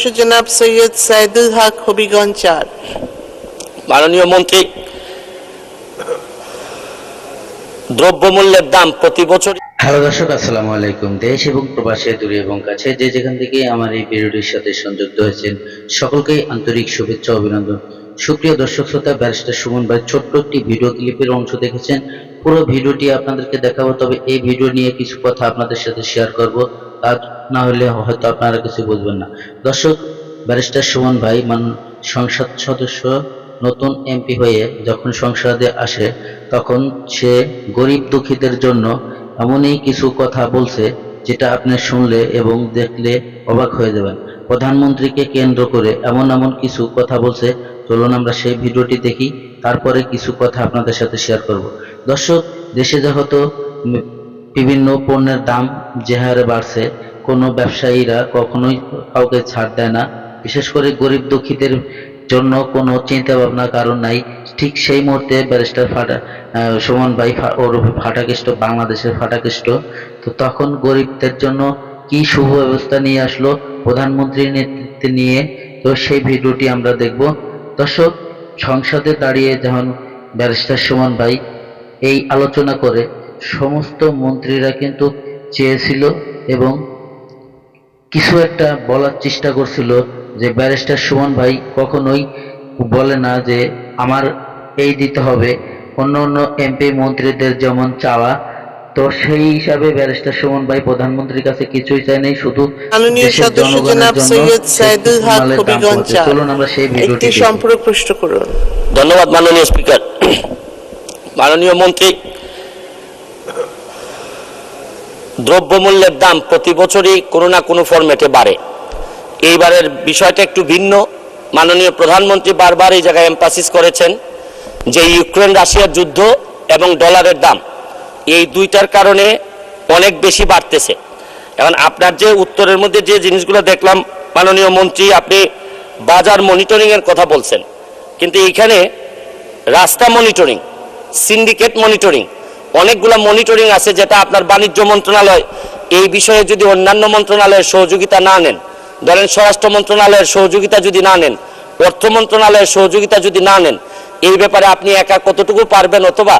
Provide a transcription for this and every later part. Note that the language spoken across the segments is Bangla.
সদস্য জনাব সৈয়দ সাইদুল হক হবিগঞ্জ চার। মাননীয় মন্ত্রী দ্রব্যমূল্যের দাম প্রতি বছর হ্যালো দর্শক আসসালামু আলাইকুম। দেশ এবং প্রবাসে দূরে এবং কাছে যে যেখান থেকে আমার এই ভিডিওটির সাথে সংযুক্ত হয়েছেন সকলকে আন্তরিক শুভেচ্ছা অভিনন্দন। সুপ্রিয় দর্শক শ্রোতা ব্যারিস্টার সুমন ভাই ছোট্ট একটি ভিডিও ক্লিপের অংশ দেখেছেন। পুরো ভিডিওটি আপনাদেরকে দেখাবো তবে এই ভিডিও নিয়ে কিছু কথা আপনাদের সাথে শেয়ার করব। তা না হলে হয়তো আপনারা কিছু বুঝবেন না। দর্শক, ব্যারিস্টার সুমন ভাই, মান সংসদ সদস্য, নতুন এমপি হয়ে যখন সংসদে আসে, তখন সে গরিব দুঃখীদের জন্য এমনই কিছু কথা বলছে, যেটা আপনি শুনলে এবং দেখলে অবাক হয়ে যাবেন। প্রধানমন্ত্রীকে কেন্দ্র করে এমন এমন কিছু কথা বলছে। চলুন আমরা সেই ভিডিওটি দেখি, তারপরে কিছু কথা আপনাদের সাথে শেয়ার করব। দর্শক, দেশে যেহেতু বিভিন্ন পণ্যের দাম যে হারে বাড়ছে, কোনো ব্যবসায়ীরা কখনোই কাউকে ছাড় দেয় না। বিশেষ করে গরিব দুঃখীদের জন্য কোনো চিন্তা ভাবনা কারণ নাই। ঠিক সেই মুহূর্তে ব্যারিস্টার ফাটা সুমন ভাই ওরফে ফাটাকেষ্ট বাংলাদেশের ফাটাকেষ্ট তো তখন গরিবদের জন্য কি সুব্যবস্থা নিয়ে আসলো প্রধানমন্ত্রীর নেতৃত্বে নিয়ে, তো সেই ভিডিওটি আমরা দেখব। দর্শক, সংসদে দাঁড়িয়ে যখন ব্যারিস্টার সুমন ভাই এই আলোচনা করে সমস্ত মন্ত্রীরা কিন্তু চেয়েছিল এবং কিছু একটা বলার চেষ্টা করছিল যে ব্যারিস্টার সুমন ভাই কখনোই বলে না যে আমার এই দিতে হবে। অন্য অন্য এমপি মন্ত্রীদের যেমন চাওয়া তো সেই হিসাবে ব্যারিস্টার সুমন ভাই প্রধানমন্ত্রীর কাছে কিছুই চাই নাই শুধু চলুন আমরা সেই ভিডিওটি সম্পর্ক করুন। ধন্যবাদ মাননীয় স্পিকার। মাননীয় মন্ত্রী দ্রব্যমূল্যের দাম প্রতি বছরই কোনো না কোনো ফরম্যাটে বাড়ে। এইবারের বিষয়টা একটু ভিন্ন। মাননীয় প্রধানমন্ত্রী বারবার এই জায়গায় এমপাসিস করেছেন যে ইউক্রেন রাশিয়ার যুদ্ধ এবং ডলারের দাম, এই দুইটার কারণে অনেক বেশি বাড়তেছে। এখন আপনার যে উত্তরের মধ্যে যে জিনিসগুলো দেখলাম, মাননীয় মন্ত্রী আপনি বাজার মনিটরিংয়ের কথা বলছেন, কিন্তু এইখানে রাস্তা মনিটরিং সিন্ডিকেট মনিটরিং অনেকগুলো মনিটরিং আছে যেটা আপনার বাণিজ্য মন্ত্রণালয়, এই বিষয়ে যদি অন্যান্য মন্ত্রণালয়ের সহযোগিতা না নেন, ধরেন স্বরাষ্ট্র মন্ত্রণালয়ের সহযোগিতা যদি না নেন, অর্থ মন্ত্রণালয়ের সহযোগিতা যদি না নেন, এই ব্যাপারে আপনি একা কতটুকু পারবেন অথবা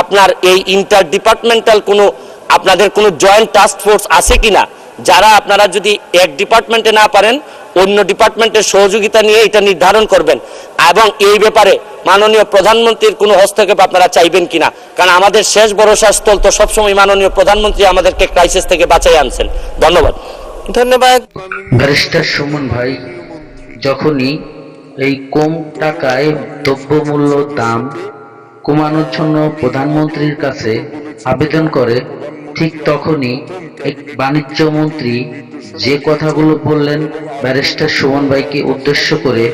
আপনার এই ইন্টার ডিপার্টমেন্টাল কোনো, আপনাদের কোনো জয়েন্ট টাস্ক ফোর্স আছে কিনা, যারা আপনারা যদি এক ডিপার্টমেন্টে না পারেন, অন্য ডিপার্টমেন্টের সহযোগিতা নিয়ে এটা নির্ধারণ করবেন এবং এই ব্যাপারে মাননীয় প্রধানমন্ত্রীর কোনো হস্তক্ষেপ আপনারা চাইবেন কিনা? কারণ আমাদের শেষ ভরসা স্থল তো সবসময় মাননীয় প্রধানমন্ত্রী আমাদেরকে ক্রাইসিস থেকে বাঁচাই আনছেন। ধন্যবাদ। ধন্যবাদ। ব্যারিস্টার সুমন ভাই যখনই এই কম টাকায় দ্রব্যমূল্য দাম কমানোর জন্য প্রধানমন্ত্রীর কাছে আবেদন করে ঠিক তখনই এক বাণিজ্য মন্ত্রী যে কথাগুলো বললেন ব্যারিস্টার সুমন ভাইকে উদ্দেশ্য করে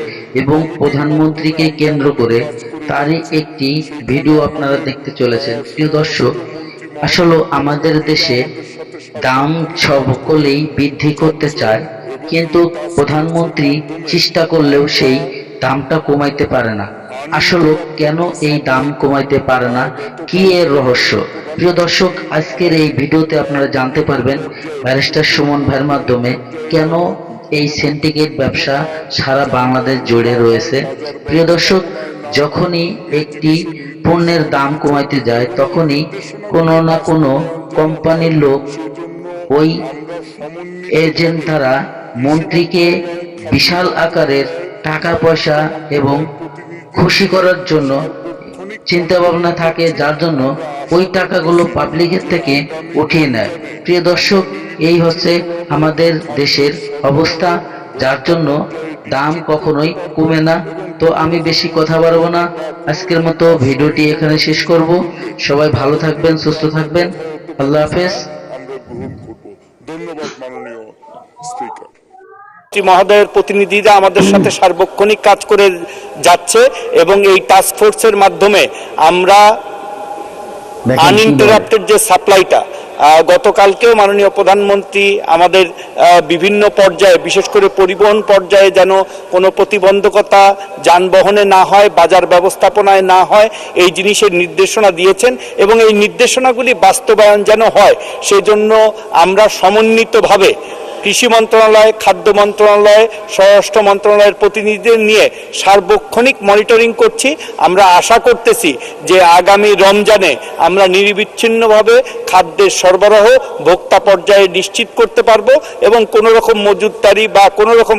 এবং প্রধানমন্ত্রীকে কেন্দ্র করে তারই একটি ভিডিও আপনারা দেখতে চলেছেন। প্রিয় দর্শক, আসলে আমাদের দেশে দাম সকলেই বৃদ্ধি করতে চায়, কিন্তু প্রধানমন্ত্রী চেষ্টা করলেও সেই দামটা কমাইতে পারে না। আসলে কেন এই দাম কমাইতে পারে না? কি এর রহস্য? প্রিয় দর্শক, আজকের এই ভিডিওতে আপনারা জানতে পারবেন ব্যারিস্টার সুমন ভাইয়ের মাধ্যমে কেন এই সিন্ডিকেট ব্যবসা সারা বাংলাদেশ জুড়ে রয়েছে। প্রিয় দর্শক, যখনই একটি পণ্যের দাম কমাইতে যায়, তখনই কোনো না কোনো কোম্পানির লোক ওই এজেন্ট দ্বারা মন্ত্রীকে বিশাল আকারের টাকা পয়সা এবং খুশি করার জন্য চিন্তা ভাবনা থাকে, যার জন্য ওই টাকাগুলো পাবলিকের থেকে উঠিয়ে নেয়। প্রিয় দর্শক এই হচ্ছে আমাদের দেশের অবস্থা যার জন্য দাম কখনোই কমে না। তো আমি বেশি কথা বাড়বো না। আজকের মতো ভিডিওটি এখানে শেষ করব। সবাই ভালো থাকবেন সুস্থ থাকবেন। আল্লাহ হাফেজ। আমরা ধন্যবাদ মাননীয় স্পিকার। মহোদয়ের প্রতিনিধিরা আমাদের সাথে সার্বক্ষণিক কাজ করে যাচ্ছে এবং এই টাস্ক ফোর্সের মাধ্যমে আমরা আনইন্টারাপ্টেড যে সাপ্লাইটা গতকালকেও মাননীয় প্রধানমন্ত্রী আমাদের বিভিন্ন পর্যায়ে, বিশেষ করে পরিবহন পর্যায়ে যেন কোনো প্রতিবন্ধকতা যানবাহনে না হয়, বাজার ব্যবস্থাপনায় না হয়, এই জিনিসের নির্দেশনা দিয়েছেন এবং এই নির্দেশনাগুলি বাস্তবায়ন যেন হয়, সেজন্য আমরা সমন্বিতভাবে কৃষি মন্ত্রণালয়, খাদ্য মন্ত্রণালয়, স্বরাষ্ট্র মন্ত্রণালয়ের প্রতিনিধিদের নিয়ে সার্বক্ষণিক মনিটরিং করছি। আমরা আশা করতেছি যে আগামী রমজানে আমরা নিরবিচ্ছিন্নভাবে খাদ্যের সরবরাহ ভোক্তা পর্যায়ে নিশ্চিত করতে পারব এবং কোনো রকম মজুদদারি বা কোনো রকম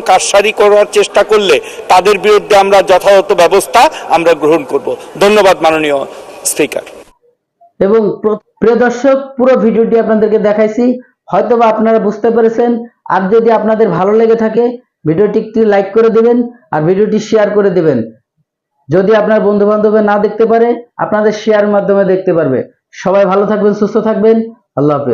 করার চেষ্টা করলে তাদের বিরুদ্ধে আমরা যথাযথ ব্যবস্থা আমরা গ্রহণ করব। ধন্যবাদ মাননীয় স্পিকার। এবং প্রিয় দর্শক, পুরো ভিডিওটি আপনাদেরকে দেখাইছি। হয়তোবা আপনারা বুঝতে পেরেছেন আর যদি আপনাদের ভালো লেগে থাকে, ভিডিওটি একটি লাইক করে দেবেন আর ভিডিওটি শেয়ার করে দেবেন। যদি আপনার বন্ধু বান্ধব না দেখতে পারে, আপনাদের শেয়ার মাধ্যমে দেখতে পারবে। সবাই ভালো থাকবেন, সুস্থ থাকবেন। আল্লাহ হাফেজ।